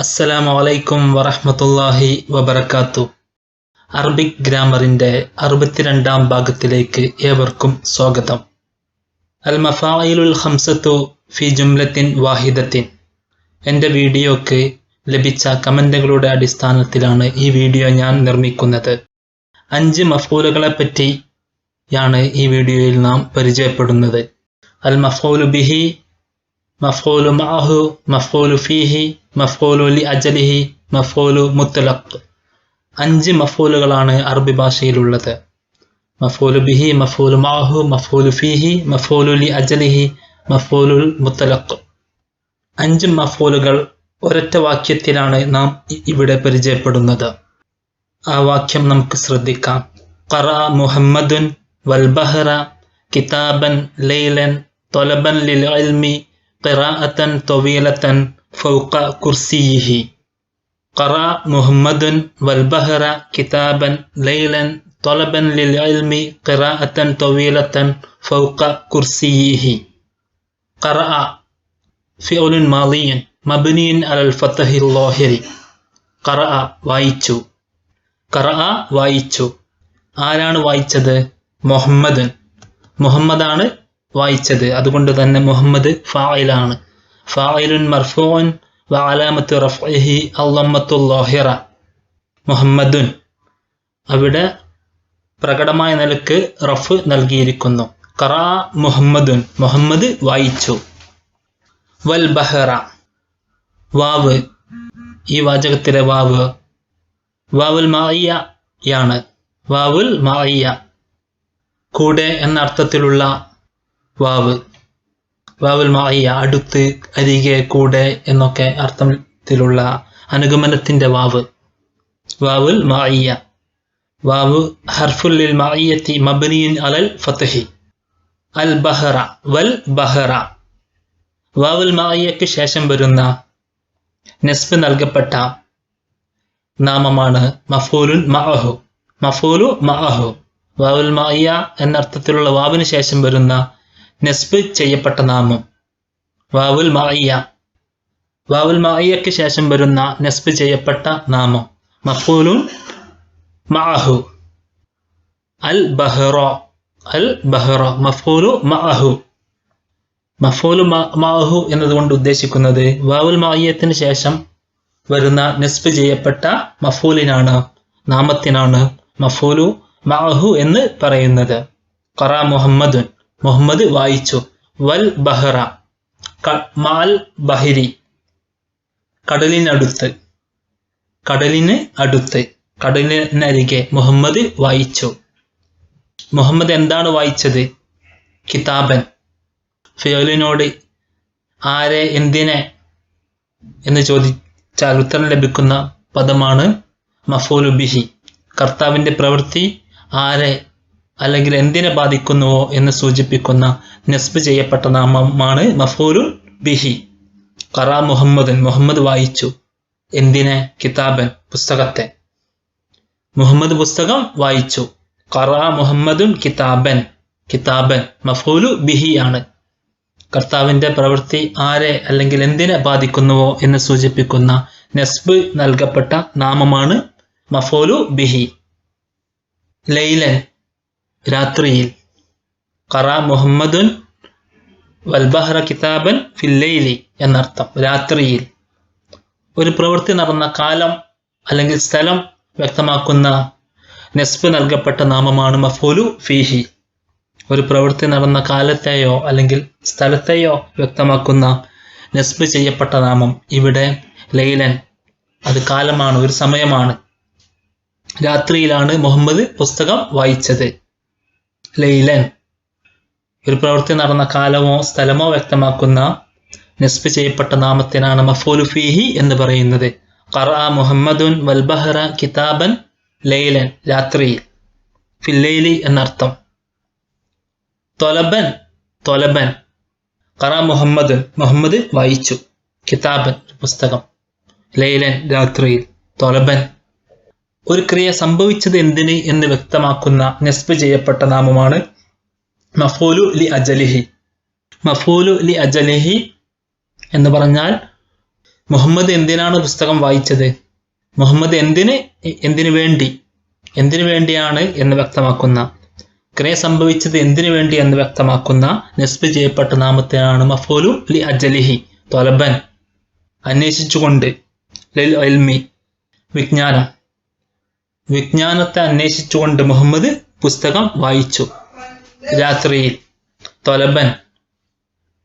അസ്സലാമു അലൈക്കും വറഹമത്തല്ലാഹി വബർക്കാത്തു അറബിക് ഗ്രാമറിന്റെ അറുപത്തിരണ്ടാം ഭാഗത്തിലേക്ക് ഏവർക്കും സ്വാഗതം. അൽ മഫായിലുൽ ഹംസത്തു ഫി ജുംലത്തിൻ വാഹിദത്തിൻ. എന്റെ വീഡിയോക്ക് ലഭിച്ച കമന്റുകളുടെ അടിസ്ഥാനത്തിലാണ് ഈ വീഡിയോ ഞാൻ നിർമ്മിക്കുന്നത്. അഞ്ച് മഫൂലുകളെ ആണ് ഈ വീഡിയോയിൽ നാം പരിചയപ്പെടുന്നത്. അൽ മഫൂലു ബിഹി മഫൂലു മാഹു മഫൂലു ഫീഹി മഫൂലു ലി അജലിഹി മഫോലു മുത്തലഖ്. അഞ്ച് മഫോലുകളാണ് അറബി ഭാഷയിലുള്ളത്. മഫോലു ബിഹി മഫോലു മാഹു മഫോലു ഫീഹി മഫോലു ലി അജലിഹി മഫോലുൽ മുത്തലഖ്. അഞ്ച് മഫോലുകൾ ഒരൊറ്റ വാക്യത്തിലാണ് നാം ഇവിടെ പരിചയപ്പെടുന്നത്. ആ വാക്യം നമുക്ക് ശ്രദ്ധിക്കാം. ഖറ മുഹമ്മദുൻ വൽബഹറ കിതാബൻ ലൈലൻ തൊലബൻ ലിൽ ഇൽമി ഖിറാഅത്തൻ തൊവീലത്തൻ ഫൗക كرسيه قرأ محمد والبهر كتابا ليلا طلبا للعلم قراءة طويلة فوق كرسيه قرأ فعل ماضي مبني على الفتح ഫത്തഹിൽ قرأ വായിച്ചു قرأ വായിച്ചു ആരാണ് വായിച്ചത് മുഹമ്മദ് മുഹമ്മദാണ് വായിച്ചത് അതുകൊണ്ട് തന്നെ മുഹമ്മദ് ഫായിലാണ് ഫായിലുൻ മർഫൂൻ വഅലാമത്ത് റഫ്ഇഹി അള്ളമ്മത്തുൽ ലാഹിറ മുഹമ്മദുൻ അവിടെ പ്രകടമായ നിലയ്ക്ക് റഫ് നൽകിയിരിക്കുന്നു. കറാ മുഹമ്മദുൻ മുഹമ്മദ് വായിച്ചു. വൽ ബഹറ. വാവ്. ഈ വാചകത്തിലെ വാവ്. വാവുൽ മായിയാണ് വാവുൽ മായിയ കൂടെ എന്ന അർത്ഥത്തിലുള്ള വാവ്. വാവുൽ മായ അടുത്ത് അരികെ കൂടെ എന്നൊക്കെ അർത്ഥത്തിലുള്ള അനുഗമനത്തിന്റെ വാവ്. വാവുൽ മായ വാവ് ഹർഫുൽ ലിൽ മബനിയൻ മബ്നിയിൻ അലൽ ഫത്തഹി അൽ ബഹറ വൽ ബഹറ. വാവുൽ മായയ്ക്ക് ശേഷം വരുന്ന നെസ്ബ് നൽകപ്പെട്ട നാമമാണ് മഫൂലുൻ മഅഹു. മഫൂലു മഅഹു. വാവുൽ മായ എന്നർത്ഥത്തിലുള്ള വാവിന് ശേഷം വരുന്ന നെസ്ബ് ചെയ്യപ്പെട്ട നാമം. വാവുൽ മഅയ്യ. വാവുൽ മഅയ്യക്ക് ശേഷം വരുന്ന നെസ്ബ് ചെയ്യപ്പെട്ട നാമം. മഫൂലുൻ മഅഹു. അൽ ബഹ്റ. അൽ ബഹ്റ. മഫൂലു മഅഹു. മഫൂലു മഅഹു എന്നതുകൊണ്ട് ഉദ്ദേശിക്കുന്നത് വാവുൽ മായിയത്തിന് ശേഷം വരുന്ന നെസ്ബ് ചെയ്യപ്പെട്ട മഫൂലിനാണ് നാമത്തിനാണ് മഫൂലു മഅഹു എന്ന് പറയുന്നത്. ഖറ മുഹമ്മദുൻ. മുഹമ്മദ് വായിച്ചു. വൽ ബഹറ മാൽ ബഹിരി കടലിനടുത്ത് കടലിന് അടുത്ത് കടലിനരികെ മുഹമ്മദ് വായിച്ചു. മുഹമ്മദ് എന്താണ് വായിച്ചത്? കിതാബൻ. ഫിയോലിനോട് ആരെ എന്തിനെ എന്ന് ചോദിച്ചാൽ ഉത്തരം ലഭിക്കുന്ന പദമാണ് മഫോലുബിഹി കർത്താവിന്റെ പ്രവൃത്തി ആരെ അല്ലെങ്കിൽ എന്തിനെ ബാധിക്കുന്നുവോ എന്ന് സൂചിപ്പിക്കുന്ന നെസ്ബ് ചെയ്യപ്പെട്ട നാമമാണ് മഫൂരുൽ ബിഹി. ഖറ മുഹമ്മദൻ മുഹമ്മദ് വായിച്ചു. എന്തിനെ? കിതാബൻ പുസ്തകത്തെ. മുഹമ്മദ് പുസ്തകം വായിച്ചു. ഖറ മുഹമ്മദുൻ കിതാബൻ കിതാബൻ മഫൂലു ബിഹി ആണ്. കർത്താവിന്റെ പ്രവൃത്തി ആരെ അല്ലെങ്കിൽ എന്തിനെ ബാധിക്കുന്നുവോ എന്ന് സൂചിപ്പിക്കുന്ന നെസ്ബ് നൽകപ്പെട്ട നാമമാണ് മഫോലു ബിഹി. ലൈലൻ രാത്രിയിൽ ഖറ മുഹമ്മദുൻ വൽബഹ്റ കിതാബൻ ഫില്ലൈലി എന്നർത്ഥം. രാത്രിയിൽ ഒരു പ്രവൃത്തി നടന്ന കാലം അല്ലെങ്കിൽ സ്ഥലം വ്യക്തമാക്കുന്ന നെസ്ബ് നൽകപ്പെട്ട നാമമാണ് മഫൂലു ഫീഹി. ഒരു പ്രവൃത്തി നടന്ന കാലത്തെയോ അല്ലെങ്കിൽ സ്ഥലത്തെയോ വ്യക്തമാക്കുന്ന നെസ്ബ് ചെയ്യപ്പെട്ട നാമം ഇവിടെ ലൈലൻ. അത് കാലമാണ് ഒരു സമയമാണ്. രാത്രിയിലാണ് മുഹമ്മദ് പുസ്തകം വായിച്ചത്. ലൈലൻ. ഒരു പ്രവൃത്തി നടന്ന കാലമോ സ്ഥലമോ വ്യക്തമാക്കുന്ന നെസ്ബ് ചെയ്യപ്പെട്ട നാമത്തിനാണ് മഫൂലു ഫീഹി എന്ന് പറയുന്നത്. ഖറ മുഹമ്മദുൻ വൽബഹറ കിതാബൻ ലൈലൻ. രാത്രിയിൽ. ഫില്ലൈലി എന്നർത്ഥം. തൊലബൻ തൊലബൻ. ഖറ മുഹമ്മദ് മുഹമ്മദ് വായിച്ചു. കിതാബൻ പുസ്തകം. ലൈലൻ രാത്രിയിൽ. തൊലബൻ. ഒരു ക്രിയ സംഭവിച്ചത് എന്തിന് എന്ന് വ്യക്തമാക്കുന്ന നെസ്ബ് ചെയ്യപ്പെട്ട നാമമാണ് മഫൂലു ലി അജലിഹി. മഫൂലു ലി അജലിഹി എന്ന് പറഞ്ഞാൽ മുഹമ്മദ് എന്തിനാണ് പുസ്തകം വായിച്ചത്? മുഹമ്മദ് എന്തിന് എന്തിനു വേണ്ടി? എന്തിനു വേണ്ടിയാണ് എന്ന് വ്യക്തമാക്കുന്ന ക്രിയ സംഭവിച്ചത് എന്തിനു വേണ്ടി എന്ന് വ്യക്തമാക്കുന്ന നസ്ബ് ചെയ്യപ്പെട്ട നാമത്തിനാണ് മഫോലു ലി അജലിഹി തൊലബൻ. അന്വേഷിച്ചുകൊണ്ട് ലിൽ അൽമി വിജ്ഞാനം. വിജ്ഞാനത്തെ അന്വേഷിച്ചുകൊണ്ട് മുഹമ്മദ് പുസ്തകം വായിച്ചു. രാത്രിയിൽ തൊലബൻ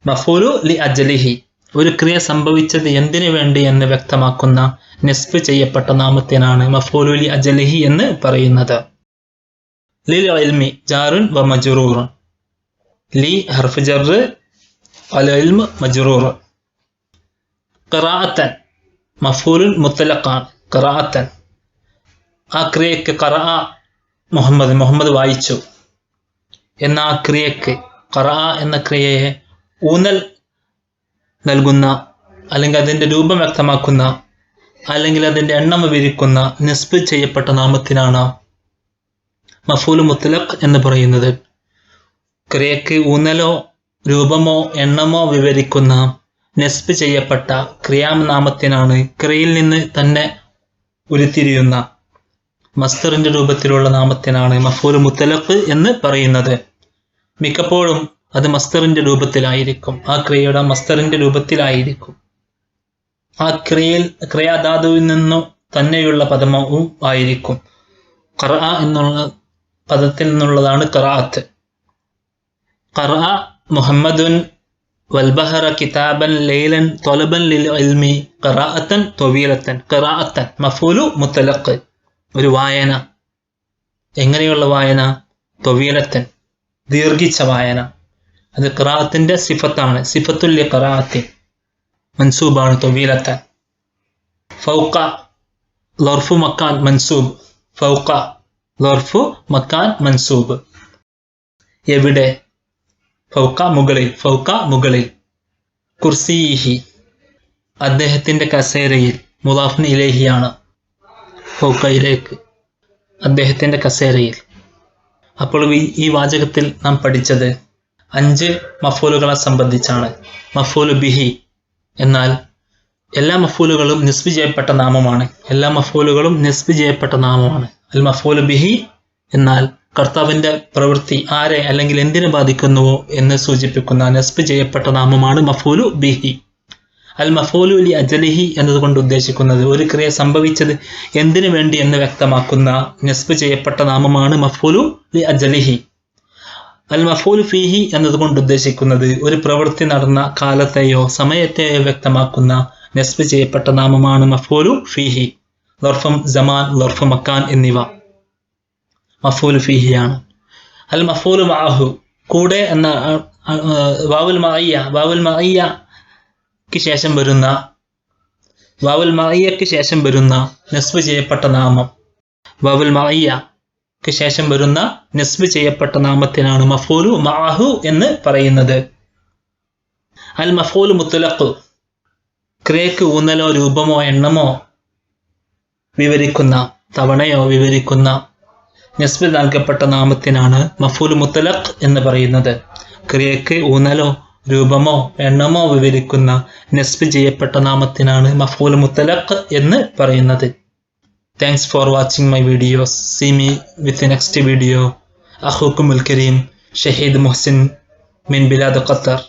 മഫൂലു ലി അജലിഹി ഒരു ക്രിയ സംഭവിച്ചത് എന്തിനു വേണ്ടി എന്ന് വ്യക്തമാക്കുന്ന നെസ്ബ് ചെയ്യപ്പെട്ട നാമത്തിനാണ് മഫൂലു ലി അജലിഹി എന്ന് പറയുന്നത്. ലിൽ അൽമി ജാറുൻ വ മജുറൂറുൻ ലി ഹർഫ് ജർ അൽ കറാത്തൻ മജറൂർ ഖറാഅത്തൻ മഫൂലുൻ മുത്തലഖാൻ ഖറാഅത്തൻ ആ ക്രിയക്ക് ഖറ മുഹമ്മദ് മുഹമ്മദ് വായിച്ചു. എന്ന ആ ക്രിയക്ക് ഖറ എന്ന ക്രിയയെ ഊന്നൽ നൽകുന്ന അല്ലെങ്കിൽ അതിന്റെ രൂപം വ്യക്തമാക്കുന്ന അല്ലെങ്കിൽ അതിന്റെ എണ്ണം വിവരിക്കുന്ന നിസ്ബ് ചെയ്യപ്പെട്ട നാമത്തിനാണ് മഫൂൽ മുത്തലഖ് എന്ന് പറയുന്നത്. ക്രിയക്ക് ഊന്നലോ രൂപമോ എണ്ണമോ വിവരിക്കുന്ന നെസ്ബ് ചെയ്യപ്പെട്ട ക്രിയാനാമത്തിനാണ് ക്രിയയിൽ നിന്ന് തന്നെ ഉരുത്തിരിയുന്ന മസ്തറിന്റെ രൂപത്തിലുള്ള നാമത്തിനാണ് മഫൂൽ മുത്തലഫ് എന്ന് പറയുന്നത്. മിക്കപ്പോഴും അത് മസ്തറിന്റെ രൂപത്തിലായിരിക്കും. ആ ക്രിയയുടെ മസ്തറിന്റെ രൂപത്തിലായിരിക്കും. ആ ക്രിയയിൽ ക്രിയാധാതുവിൽ നിന്നു തന്നെയുള്ള പദമവും ആയിരിക്കും. കറ എന്നുള്ള പദത്തിൽ നിന്നുള്ളതാണ് കറാത്ത് കറ മുഹമ്മദുൻ വൽബഹറ കിതാബൻ ലൈലൻ തൊലബൻ ലിൽ ഇൽമി കറാഅത്തൻ തൊവീലത്തൻ. കറാഅത്തൻ മഫൂലു മുത്തലഖ്. ഒരു വായന. എങ്ങനെയുള്ള വായന? തൊവീലത്തൻ. ദീർഘിച്ച വായന. അത് ഖറാഅത്തിന്റെ സിഫത്താണ്. സിഫത്തുല്യ ഖറാഅത്തിൻ മൻസൂബാണ് തൊവീലത്തൻ. ഫൗക്ക ലർഫു മക്കാൻ മൻസൂബ്. ഫൗക്ക ലർഫു മക്കാൻ മൻസൂബ്. എവിടെ? ഫൗക്ക മുകളിൽ. ഫൗക്ക മുകളിൽ. കുർസിഹി. അദ്ദേഹത്തിന്റെ കസേരയിൽ. മുലാഫിന് ഇലേഹിയാണ്. ഫൗക്കയിലേക്ക് അദ്ദേഹത്തിന്റെ കസേരയിൽ. അപ്പോൾ ഈ- വാചകത്തിൽ നാം പഠിച്ചത് അഞ്ച് മഫൂലുകളെ സംബന്ധിച്ചാണ്. മഫൂലു ബിഹി. എന്നാൽ എല്ലാ മഫൂലുകളും നിസ്ബ് ചെയ്യപ്പെട്ട നാമമാണ്. എല്ലാ മഫൂലുകളും നിസ്ബ് ചെയ്യപ്പെട്ട നാമമാണ്. അൽ മഫൂലു ബിഹി എന്നാൽ കർത്താവിന്റെ പ്രവൃത്തി ആരെ അല്ലെങ്കിൽ എന്തിനെ ബാധിക്കുന്നുവോ എന്ന് സൂചിപ്പിക്കുന്ന നസ്ബ് ചെയ്യപ്പെട്ട നാമമാണ് മഫൂലു ബിഹി. അൽ മഫോലു അലി അജലിഹി എന്നതുകൊണ്ട് ഉദ്ദേശിക്കുന്നത് ഒരു ക്രിയ സംഭവിച്ചത് എന്തിനു വേണ്ടി എന്ന് വ്യക്തമാക്കുന്ന നെസ്ബ് ചെയ്യപ്പെട്ട നാമമാണ് മഫോലു ലി അജലിഹി. അൽ മഫൂൽ ഫീഹി എന്നതുകൊണ്ട് ഉദ്ദേശിക്കുന്നത് ഒരു പ്രവൃത്തി നടന്ന കാലത്തെയോ സമയത്തെയോ വ്യക്തമാക്കുന്ന നെസ്ബ് ചെയ്യപ്പെട്ട നാമമാണ് മഫൂലു ഫീഹി. ലർഫം ജമാൻ ലർഫ് മക്കാൻ എന്നിവ മഫൂൽ ഫീഹിയാണ്. അൽ മഫൂൽ മാഹു കൂടെ എന്ന വാവുൽ മായ്യ വാവുൽ മഅയ്യ മഅയ്യക്ക് ശേഷം വരുന്ന വവുൽ മായിയക്ക് ശേഷം വരുന്ന നസ്ബ് ചെയ്യപ്പെട്ട നാമം. വവുൽ മഅയ്യക്ക് ശേഷം വരുന്ന നസ്ബ് ചെയ്യപ്പെട്ട നാമത്തിനാണ് മഫൂലു മാഹു എന്ന് പറയുന്നത്. അൽ മഫൂൽ മുത്തലഖ് ക്രിയക്ക് ഊന്നലോ രൂപമോ എണ്ണമോ വിവരിക്കുന്ന തവണയോ വിവരിക്കുന്ന നസ്ബ് നൽകപ്പെട്ട നാമത്തിനാണ് മഫൂൽ മുത്തലഖ് എന്ന് പറയുന്നത്. ക്രിയക്ക് ഊന്നലോ രൂപമോ എണ്ണമോ വിവരിക്കുന്ന നെസ്ബ് ചെയ്യപ്പെട്ട നാമത്തിനാണ് മഫൂൽ മുത്തലഖ് എന്ന് പറയുന്നത്. Thanks for watching my videos see me with next video അഹൂക്കുമുൽ കരീം. ഷഹീദ് മുഹസിൻ മിൻ ബിലാദ് ഖത്തർ.